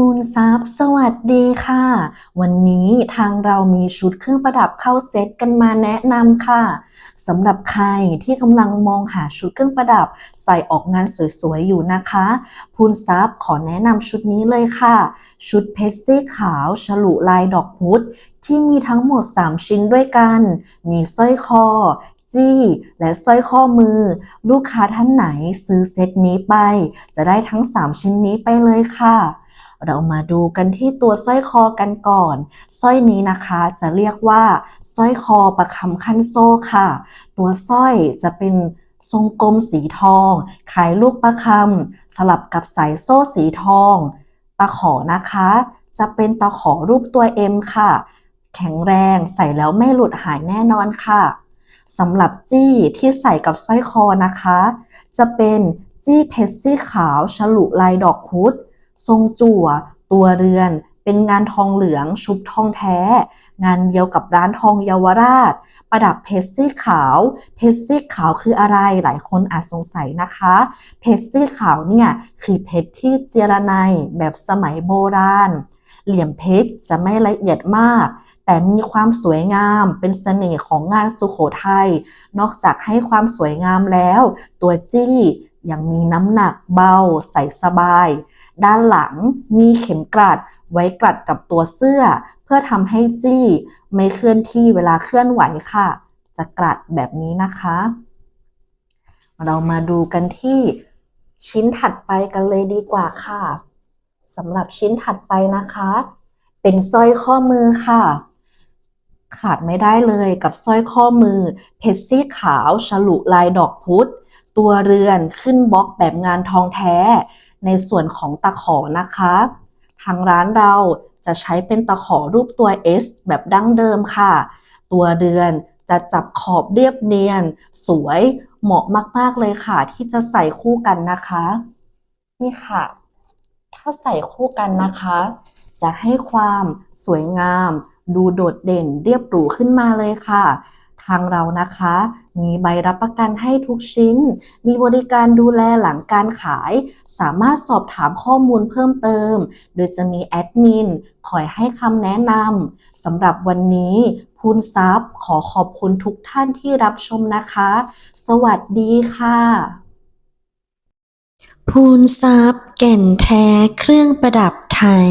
ภูนทรัพย์สวัสดีค่ะ วันนี้ทางเรามีชุดเครื่องประดับเข้าเซตกันมาแนะนำค่ะสำหรับใครที่กำลังมองหาชุดเครื่องประดับ ใส่ออกงานสวยๆอยู่นะคะภูนทรัพย์ขอแนะนำชุดนี้เลยค่ะ ชุดเพชรซี่ขาว ฉลุลายดอกพุธที่มีทั้งหมด 3 ชิ้นด้วยกัน มีสร้อยคอจี้และสร้อยข้อมือ ลูกค้าท่านไหนซื้อเซตนี้ไป จะได้ทั้ง 3 ชิ้นนี้ไปเลยค่ะ เรามาดูกันที่ตัวสร้อยคอกันก่อน สร้อยนี้นะคะจะเรียกว่าสร้อยคอประคำขั้นโซ่ค่ะ ตัวสร้อยจะเป็นทรงกลมสีทอง ขายลูกประคำสลับกับสายโซ่สีทอง ตะขอนะคะ จะเป็นตะขอรูปตัว M ค่ะ แข็งแรงใส่แล้วไม่หลุดหายแน่นอนค่ะสำหรับจี้ที่ใส่กับสร้อยคอนะคะ จะเป็นจี้เพชรซี่ขาวฉลุลายดอกพุธ ทรงจั่ว ตัวเรือน เป็นงานทองเหลืองชุบทองแท้ งานเดียวกับร้านทองเยาวราช ประดับเพชรซีขาว เพชรซีขาวคืออะไรหลายคนอาจสงสัยนะคะ เพชรซีขาวเนี่ยคือเพชรที่เจรไนแบบสมัยโบราณ เหลี่ยมเพชรจะไม่ละเอียดมากแต่มีความสวยงามเป็นเสน่ห์ของงานสุโขทัย นอกจากให้ความสวยงามแล้ว ตัวจี้ยังมีน้ำหนักเบาใส่สบาย ด้านหลังมีเข็มกลัดไว้กลัดกับตัวเสื้อ เพื่อทำให้จี้ไม่เคลื่อนที่เวลาเคลื่อนไหวค่ะ จะกลัดแบบนี้นะคะ เรามาดูกันที่ชิ้นถัดไปกันเลยดีกว่าค่ะสำหรับชิ้นถัดไปนะคะ เป็นสร้อยข้อมือค่ะ ขาดไม่ได้เลยกับสร้อยข้อมือ เพชรซี่ขาวฉลุลายดอกพุธ ตัวเรือนขึ้นบล็อกแบบงานทองแท้ ในส่วนของตะขอนะคะ ทางร้านเราจะใช้เป็นตะขอรูปตัว S แบบดั้งเดิมค่ะ ตัวเรือนจะจับขอบเรียบเนียน สวยเหมาะมาก ๆ เลยค่ะ ที่จะใส่คู่กันนะคะ นี่ค่ะ ถ้าใส่คู่กันนะคะ จะให้ความสวยงาม ดูโดดเด่นเรียบหรูขึ้นมาเลยค่ะ ทางเรานะคะ มีใบรับประกันให้ทุกชิ้น มีบริการดูแลหลังการขาย สามารถสอบถามข้อมูลเพิ่มเติม โดยจะมีแอดมินคอยให้คำแนะนำสำหรับวันนี้พูนซับขอขอบคุณทุกท่านที่รับชมนะคะ สวัสดีค่ะพูนทรัพย์แก่นแท้เครื่องประดับไทย